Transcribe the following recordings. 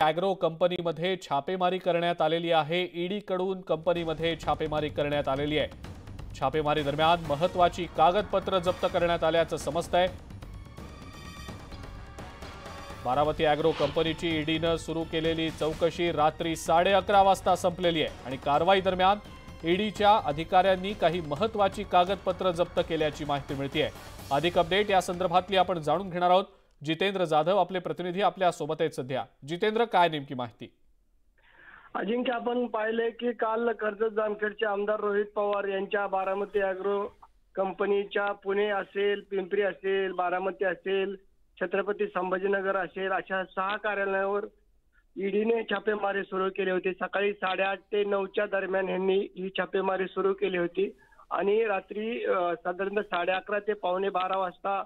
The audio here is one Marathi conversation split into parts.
ॲग्रो कंपनीमध्ये छापेमारी करण्यात आलेली आहे. ईडीकडून कंपनीमध्ये छापेमारी करण्यात आलेली आहे. छापेमारी दरम्यान महत्वाची कागदपत्र जप्त करण्यात आल्याचं समजतंय. बारामती अॅग्रो कंपनीची ईडीनं सुरू केलेली चौकशी रात्री साडे अकरा वाजता संपलेली आहे आणि कारवाई दरम्यान ईडीच्या अधिकाऱ्यांनी काही महत्वाची कागदपत्र जप्त केल्याची माहिती मिळते अधिक अपडेट या संदर्भातली आपण जाणून घेणार आहोत. जितेंद्र जाधव आपले प्रतिनिधी आपल्यासोबत आहेत सध्या. जितेंद्र काय नेमकी माहिती? अजिंक्य आपण पाहिले की काल कर्जत जामखेडचे आमदार रोहित पवार यांच्या बारामती अॅग्रो कंपनीच्या पुणे असेल पिंपरी असेल बारामती असेल छत्रपती संभाजीनगर असेल अशा सहा कार्यालयावर ईडीने छापेमारी सुरू केली होती. सकाळी साडेआठ ते नऊच्या दरम्यान यांनी ही छापेमारी सुरू केली होती. आणि रात्री साधारणतः साडे अकरा ते पावणे बारा वाजता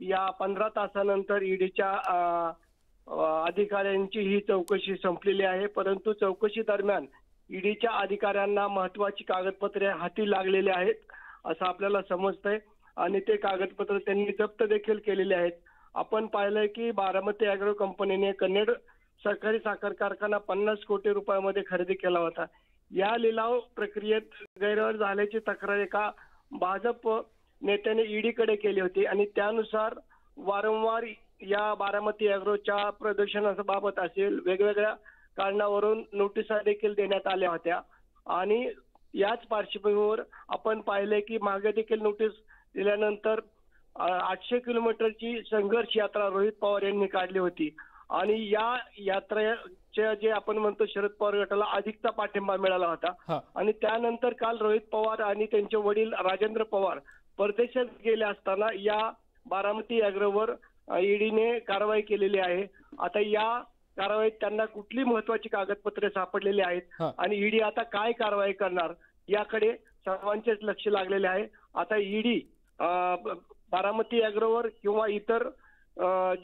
या पंधरा तासानंतर ईडीच्या अधिकाऱ्यांची ही चौकशी संपलेली आहे. परंतु चौकशी दरम्यान ईडीच्या अधिकाऱ्यांना महत्वाची कागदपत्रे हाती लागलेली आहेत असं आपल्याला समजतंय. आणि ते कागदपत्र त्यांनी जप्त देखील केलेले आहेत. आपण पाहिलंय की बारामती अॅग्रो कंपनीने कन्नड सरकारी साखर कारखाना पन्नास कोटी रुपयामध्ये खरेदी केला होता. या लिलाव प्रक्रियेत गैरव्यवहार झाल्याची तक्रार एका भाजप नेत्याने ईडीकडे केली होती. आणि त्यानुसार वारंवार या बारामती अॅग्रोच्या प्रदूषणाबाबत असेल वेगवेगळ्या कारणावरून नोटिसा देखील देण्यात आल्या होत्या. आणि याच पार्श्वभूमीवर आपण पाहिले की मागे देखील नोटीस दिल्यानंतर आठशे किलोमीटरची संघर्ष यात्रा रोहित पवार यांनी काढली होती. आणि या यात्रेच्या जे आपण म्हणतो शरद पवार गटाला अधिकचा पाठिंबा मिळाला होता. आणि त्यानंतर काल रोहित पवार आणि त्यांचे वडील राजेंद्र पवार परदेशात गेले असताना या बारामती अॅग्रोवर ईडीने कारवाई केलेली आहे आता या कारवाईत त्यांना कुठली महत्वाची कागदपत्रे सापडलेली आहेत. आणि ईडी आता काय कारवाई करणार याकडे सर्वांचेच लक्ष लागलेले आहे आता ईडी बारामती अॅग्रोवर किंवा इतर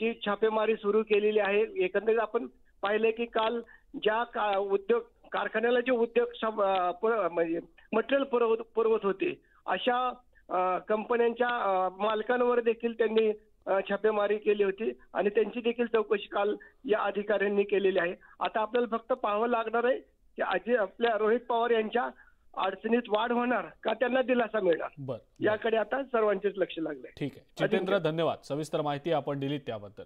जी छापेमारी सुरू केलेली आहे एकंदरीत आपण पाहिले की काल ज्या का- उद्योग कारखान्याला जे उद्योग म्हणजे मटेरियल पुरवत पुरवत होते अशा कंपन्यांच्या मालकांवर देखील त्यांनी छापेमारी केली होती आणि त्यांची देखील चौकशी काल या अधिकाऱ्यांनी केलेली आहे. आता आपल्याला फक्त पाहावं लागणार आहे की आजी आपल्या रोहित पवार यांच्या अडचणीत वाढ होणार का त्यांना दिलासा मिळणार? बर याकडे आता सर्वांचेच लक्ष लागलंय. ठीक आहे. जितेंद्र धन्यवाद. सविस्तर माहिती आपण दिलीत त्याबद्दल.